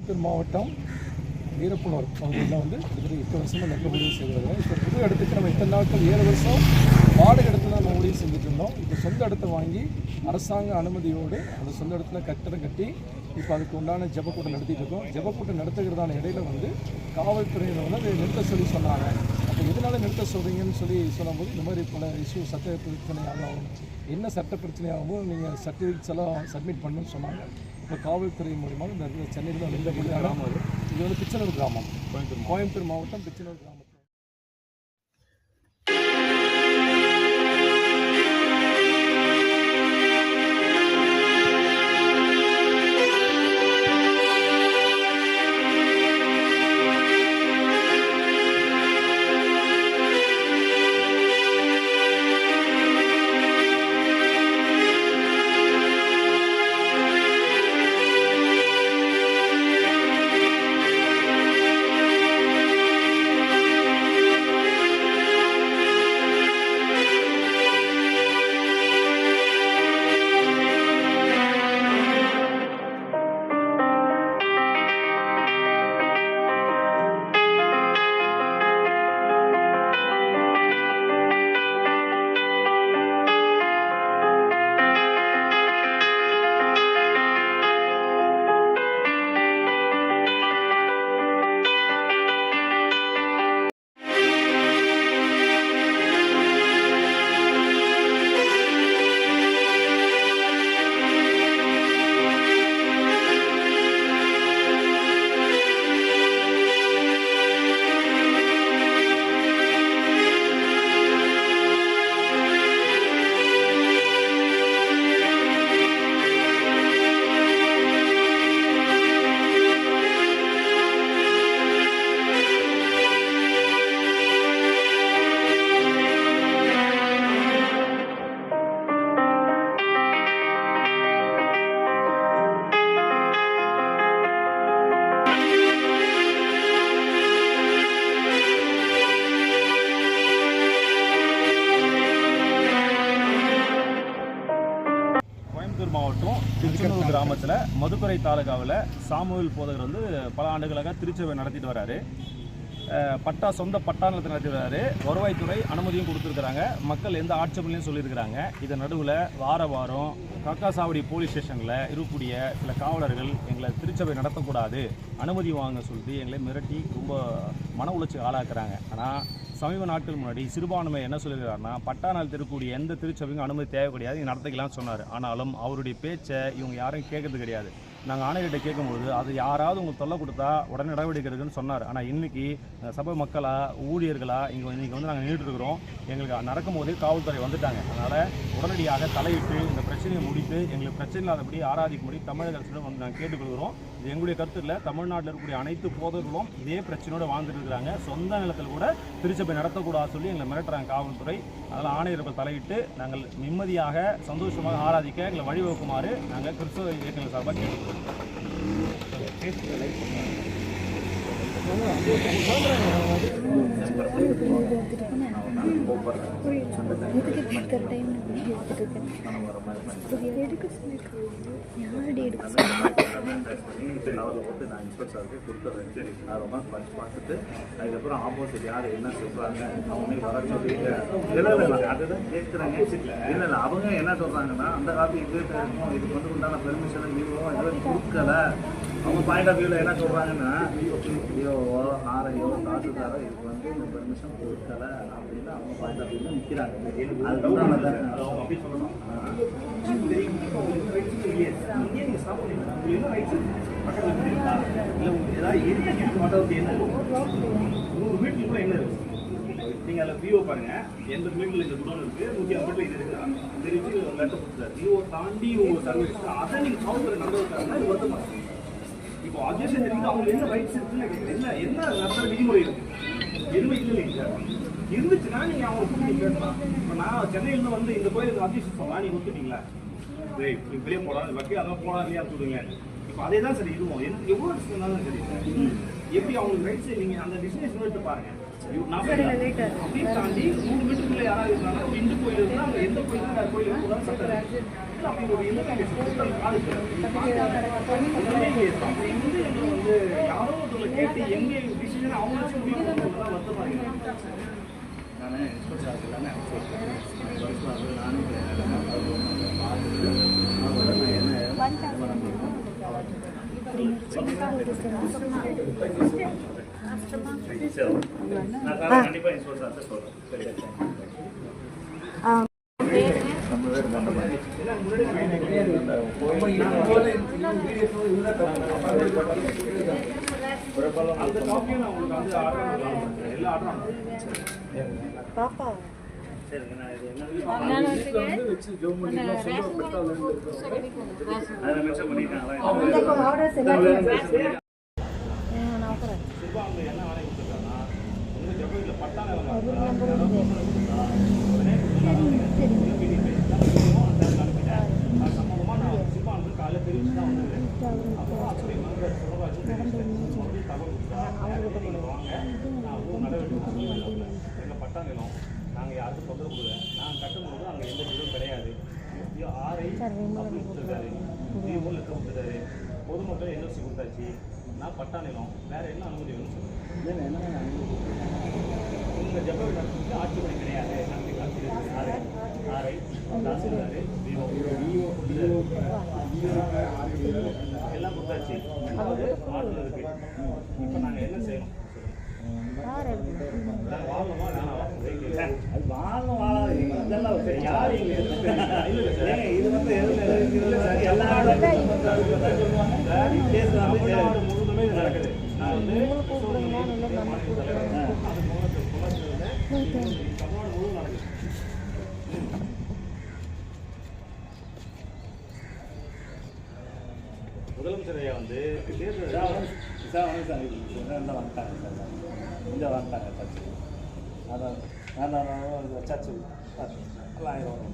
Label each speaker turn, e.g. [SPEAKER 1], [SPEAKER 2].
[SPEAKER 1] திருப்பூர் மாவட்டம் வீரப்புணர் பகுதியில் வந்து கிட்டத்தட்ட எட்டு வருஷமாக நெல் முடிவு செய்து இப்போ புது இடத்துக்கு நம்ம இத்தனை நாட்கள் ஏழு வருஷம் வாடகை இடத்துல நம்ம முடிவு செஞ்சுட்டு இருந்தோம். இப்போ சொந்த இடத்த வாங்கி அரசாங்க அனுமதியோடு அந்த சொந்த இடத்துல கட்டடம் கட்டி இப்போ அதுக்கு உண்டான ஜபக்கூட்டம் நடத்திட்டு இருக்கோம். ஜபக்கூட்டம் நடத்துகிறதான இடையில வந்து காவல்துறையினர் வந்து அதை நிறுத்த சொல்லி சொன்னாங்க. எதனால நிறுத்த சொல்கிறீங்கன்னு சொல்லி சொல்லும்போது இந்த மாதிரி பல இஷ்யூ சட்ட பிரச்சனை ஆகும் என்ன சட்ட பிரச்சனை ஆகும்போது நீங்கள் சர்டிஃபிகேட்ஸ் எல்லாம் சப்மிட் பண்ணணும்னு சொன்னாங்க. இப்போ காவல்துறை மூலிமா இந்த சென்னையில் தான் இந்த கிராமம் இது வந்து பிச்சனூர் கிராமம். கோயம்புத்தூர் கோயம்புத்தூர் மாவட்டம் பிச்சனூர் கிராமம்.
[SPEAKER 2] கிராமத்தில் மதுக்கரை தாலுகாவில் சாமுவேல் போதகர் வந்து பல ஆண்டுகளாக திருச்சபை நடத்திட்டு வராரு. பட்டா சொந்த பட்டா நிலத்தை நடத்தி வராரு. வருவாய்த்துறை அனுமதியும் கொடுத்துருக்குறாங்க. மக்கள் எந்த ஆட்சேபனையும் சொல்லியிருக்கிறாங்க. இதன் நடுவில் வார வாரம் காக்காசாவடி போலீஸ் ஸ்டேஷனில் இருக்கக்கூடிய சில காவலர்கள் எங்களை திருச்சபை நடத்தக்கூடாது அனுமதி வாங்க சொல்லிட்டு எங்களை மிரட்டி ரொம்ப மன உளைச்சி ஆளாக்குறாங்க. ஆனால் சமீப நாட்கள் முன்னாடி சிறுபான்மை என்ன சொல்லியிருக்காருன்னா பட்டா நாள் இருக்கக்கூடிய எந்த திருச்சபைக்கும் அனுமதி தேவை கிடையாது நடத்திக்கலாம்னு சொன்னார். ஆனாலும் அவருடைய பேச்சை இவங்க யாரும் கேட்கறது கிடையாது. நாங்கள் ஆணையர்கிட்ட கேட்கும்போது அது யாராவது உங்களுக்கு தொல்லை கொடுத்தா உடனே நடவடிக்கை எடுக்குன்னு சொன்னார். ஆனால் இன்னைக்கு சபை மக்களா ஊழியர்களா இங்கே இன்னைக்கு வந்து நாங்கள் நின்றுட்டு இருக்கிறோம் எங்களுக்கு நடக்கும்போதே காவல்துறை வந்துட்டாங்க. அதனால் உடனடியாக தலையிட்டு இந்த பிரச்சனையை முடித்து எங்களுக்கு பிரச்சனை இல்லாதபடி ஆராதிக்கும்படி தமிழக அரசிடம் வந்து நாங்கள் கேட்டுக்கொள்கிறோம். இது எங்களுடைய கருத்து இல்லை. தமிழ்நாட்டில் இருக்கக்கூடிய அனைத்து போதர்களும் இதே பிரச்சனையோடு வாழ்ந்துட்டு இருக்கிறாங்க. சொந்த நிலத்தில் கூட திருச்சபை நடத்தக்கூடாது சொல்லி எங்களை மிரட்டுறாங்க காவல்துறை. அதில் ஆணையர்கள் தலையிட்டு நாங்கள் நிம்மதியாக சந்தோஷமாக ஆராதிக்க எங்களை வழிவகுக்குமாறு நாங்கள் கிறிஸ்தவ இயக்கங்கள் சார்பாக கேட்டுக்கொள்கிறோம்.
[SPEAKER 3] டைம்
[SPEAKER 4] படிச்சு பார்த்துட்டு அதுக்கப்புறம் ஆப்போசிட் யார் என்ன சொல்கிறாங்க அவங்க வர சொல்லிட்டு இல்லை இல்லை அதுதான் கேட்குறாங்க இல்லை இல்லை அவங்க என்ன சொல்கிறாங்கன்னா அந்த காப்பி இது இதுக்கு வந்து உண்டான பெர்மிஷன் இவ்வளோ எதுவும் கொடுக்கல அவங்க பாயிண்ட் ஆஃப் வியூவில் என்ன சொல்கிறாங்கன்னா ஐயோவோ ஆரையோ தாசுதாரோ இதுக்கு வந்து இந்த பெர்மிஷன் கொடுக்கல அப்படின்னு அவங்க பாயிண்ட் ஆஃப் வியூவில் நிற்கிறாங்க அதுதான் அவங்க அப்படி சொல்லணும்.
[SPEAKER 2] நீங்கள் அதில் விஓ பாருங்க எந்த மீட்டரில் இந்த குடோன் இருக்கு நூற்றி ஐம்பது இது இருக்கு தெரிவிச்சு லெட்டர் கொடுத்தாரு விஓ தாண்டி உங்க சர்வீஸ் அதை நீங்கள் காவல்துறை நடந்திருக்காங்கன்னா இது வருத்தமா இப்போ அப்ஜெக்ஷன் இருக்கு அவங்க என்ன ரைட்ஸ் இருக்குன்னு. என்ன என்ன நடத்துற விதிமுறை இருக்கு? எதுவுமே சார். இருந்துச்சுன்னா நீங்க அவங்க கூட்டி பேசலாம். இப்போ நான் சென்னையில வந்து இந்த கோயிலுக்கு அப்ஜெக்ஷன் சொன்னா நீங்க ஒத்துட்டீங்களா டேய் நீ வெளியே போடாது வக்கி அதான் போடா இல்லையா சொல்லுங்க. இப்போ அதே தான் சரி இதுவும். எவ்வளோ இருந்தாலும் சரி. எப்படி அவங்களுக்கு ரைட்ஸ் நீங்க அந்த டிஸ்டன்ஸ் எடுத்து பாருங்க. அப்படின்னு தாண்டி நூறு மீட்டருக்குள்ள யாராவது இருந்தாலும் ஒரு இந்து கோயில் இருந்தால் அங்கே எந்த கோயிலுக்கு போதான் சட்டம்
[SPEAKER 4] நான் இன்ஸ்பெக்டர் சார்ஜ் எல்லாமே நானும் நான் சரி கண்டிப்பாக இன்ஸ்பெக்டர் சார் சொல்கிறேன் பண்ணிட்டாங்களா
[SPEAKER 3] ஆர்டர்ஸ் எல்லாத்தையும் நான் அப்புறம்
[SPEAKER 2] இப்போ அவங்க என்ன வேலை கொடுத்துருக்காங்கன்னா உங்கள் ஜப்பானில் பட்டான
[SPEAKER 3] ஒரு நம்பர்
[SPEAKER 2] அது சம்பந்தமாக நான் சிப்பானுக்கு காலையில் தெரிவிச்சு தான் வந்துருக்கேன் அப்புறம் அப்படி வந்து சொல்லுவாச்சு தகவல் கொடுத்தா நேரத்தில் நீங்கள் வாங்க நான் ஒரு நடவடிக்கை எங்கள் பட்டா நிலம் நாங்கள் யாருக்கும் தொந்தரவு கொடுக்கல. நாங்கள் கட்டும்போது அங்கே எந்த இதுவும் கிடையாது. ஐயோ, ஆரை அப்படி கொடுத்துருக்காரு. தீபம் லெட்டர் கொடுத்துருக்காரு. பொதுமக்கள் என்எல்சி கொடுத்தாச்சு? நான் பட்டா நிலம் வேற என்ன அனுமதி வேணும் சொல்லுங்க. உங்கள் ஜப்ப நடத்துக்கு ஆட்சி பணி கிடையாது. நம்பி காட்சி ஆரை. ஆரை. தாசில்தார் விஓ எல்லாம் கொடுத்தாச்சு. அதாவது ஆர்டர் இருக்கு இப்போ நாங்கள் என்ன செய்யணும்
[SPEAKER 3] யார் எடுக்கணும்
[SPEAKER 2] நாங்கள் வாங்கணுமா வேணாமா வெஹிக்கிள்
[SPEAKER 4] அது வாங்க வாழாது இதெல்லாம் சரி யார் இங்க ஏங்க இது வந்து எதுல இருக்கிறது சரி எல்லா கேஸ் வந்து
[SPEAKER 2] தமிழ்நாடு முழுவதுமே இது நடக்குது நான் வந்து தமிழ்நாடு முழுவதும் நடக்குது முதலமைச்சர் ஐயா வந்து தேர்தல்.
[SPEAKER 4] சார் சார் இந்த வந்துட்டாங்க சார் இந்த சர்ச்சு அதான் நான் சர்ச்சு எல்லாம் ஆயிரம்